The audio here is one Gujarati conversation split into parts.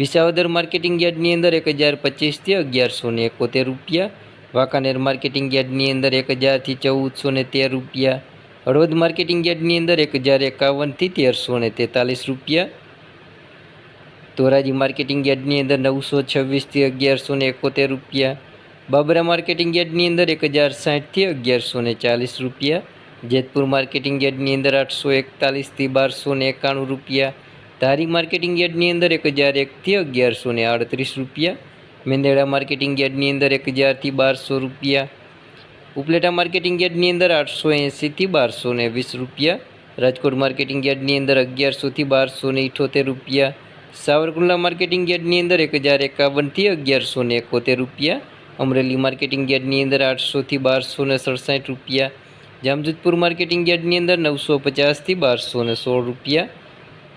વિસાવદર માર્કેટિંગ યાર્ડની અંદર એક હજાર પચીસથી અગિયારસો ને એકોતેર રૂપિયા, વાંકાનેર માર્કેટિંગ યાર્ડની અંદર એક હજારથી ચૌદસો ને તેર રૂપિયા, હળવદ માર્કેટિંગ યાર્ડની અંદર એક હજાર એકાવનથી તેરસો ને તેતાલીસ રૂપિયા, ધોરાજી માર્કેટિંગ યાર્ડની અંદર નવસો છવ્વીસથી અગિયારસો ને એકોતેર રૂપિયા, બાબરા માર્કેટિંગ યાર્ડની અંદર એક હજાર સાઠથી અગિયારસો ને ચાલીસ રૂપિયા, જેતપુર માર્કેટિંગ યાર્ડની અંદર આઠસો એકતાલીસથી બારસો ને એકાણું રૂપિયા ધારી માર્કેટિંગ યાર્ડની અંદર એક હજાર એકથી અગિયારસો ને આડત્રીસ રૂપિયા, મેંદેડા માર્કેટિંગ યાર્ડની અંદર એક હજારથી બારસો રૂપિયા, ઉપલેટા માર્કેટિંગ યાર્ડની અંદર આઠસો એંસીથી બારસો ને વીસ રૂપિયા, રાજકોટ માર્કેટિંગ યાર્ડની અંદર અગિયારસોથી બારસો ને ઇઠોતેર રૂપિયા, સાવરકુંડલા માર્કેટિંગ યાર્ડની અંદર એક હજાર એકાવનથી અગિયારસો ને એકોતેર રૂપિયા, અમરેલી માર્કેટિંગ યાર્ડની અંદર આઠસોથી બારસો ને સડસઠ રૂપિયા, જામજોધપુર માર્કેટિંગ યાર્ડની અંદર નવસો પચાસથી બારસો ને સોળ રૂપિયા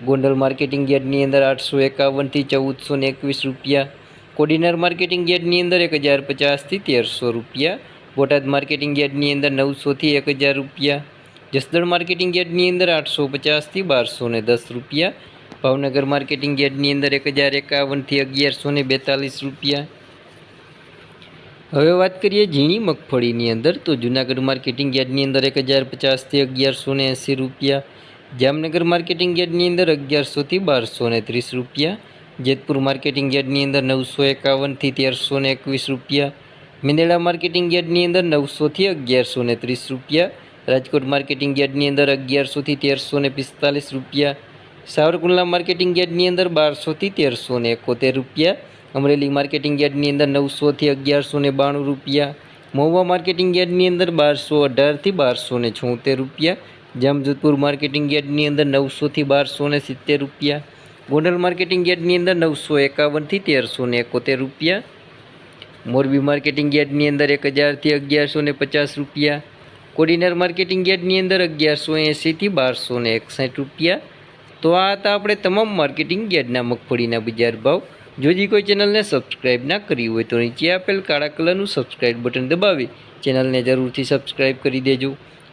ગોંડલ માર્કેટિંગ યાર્ડની અંદર આઠસો એકાવનથી ચૌદસો ને એકવીસ રૂપિયા કોડીનાર માર્કેટિંગ યાર્ડની અંદર એક હજાર પચાસથી તેરસો રૂપિયા બોટાદ માર્કેટિંગ યાર્ડની અંદર નવસોથી એક હજાર રૂપિયા જસદણ માર્કેટિંગ યાર્ડની અંદર આઠસો પચાસથી બારસો ને દસ રૂપિયા ભાવનગર માર્કેટિંગ યાર્ડની અંદર એક હજાર એકાવનથી અગિયારસો ને બેતાલીસ રૂપિયા હવે વાત કરીએ ઝીણી મગફળીની અંદર. તો જુનાગઢ માર્કેટિંગ યાર્ડની અંદર એક હજાર પચાસથી અગિયારસો ને એંસી રૂપિયા. જામનગર માર્કેટિંગ યાર્ડની અંદર અગિયારસોથી બારસો ને ત્રીસ રૂપિયા, જેતપુર માર્કેટિંગ યાર્ડની અંદર નવસો એકાવનથી તેરસો ને એકવીસ રૂપિયા મેંદેડા માર્કેટિંગ યાર્ડની અંદર નવસોથી અગિયારસો ને ત્રીસ રૂપિયા, રાજકોટ માર્કેટિંગ યાર્ડની અંદર અગિયારસોથી તેરસો ને પિસ્તાલીસ રૂપિયા, સાવરકુંડલા માર્કેટિંગ યાર્ડની અંદર બારસોથી તેરસો ને એકોતેર રૂપિયા, અમરેલી માર્કેટિંગ યાર્ડની અંદર નવસોથી અગિયારસો ને બાણું રૂપિયા, મહુવા માર્કેટિંગ યાર્ડની અંદર બારસો અઢારથી બારસો ને છોતેર રૂપિયા જામજોધપુર માર્કેટિંગ યાર્ડની અંદર નવસોથી બારસો ને સિત્તેર રૂપિયા. ગોંડલ માર્કેટિંગ યાર્ડની અંદર નવસો એકાવનથી તેરસો ને એકોતેર રૂપિયા. મોરબી માર્કેટિંગ યાર્ડની અંદર એક હજારથી અગિયારસો ને પચાસ રૂપિયા. કોડીનાર માર્કેટિંગ યાર્ડની અંદર અગિયારસો એંસીથી બારસો ને એકસઠ રૂપિયા. તો આ હતા આપણે તમામ માર્કેટિંગ યાર્ડના મગફળીના બજાર ભાવ. જો હજી કોઈ ચેનલને સબસ્ક્રાઇબ ના કરી હોય તો નીચે આપેલ કાળા કલરનું સબસ્ક્રાઇબ બટન દબાવી. ચેનલને જરૂરથી સબસ્ક્રાઇબ કરી દેજો.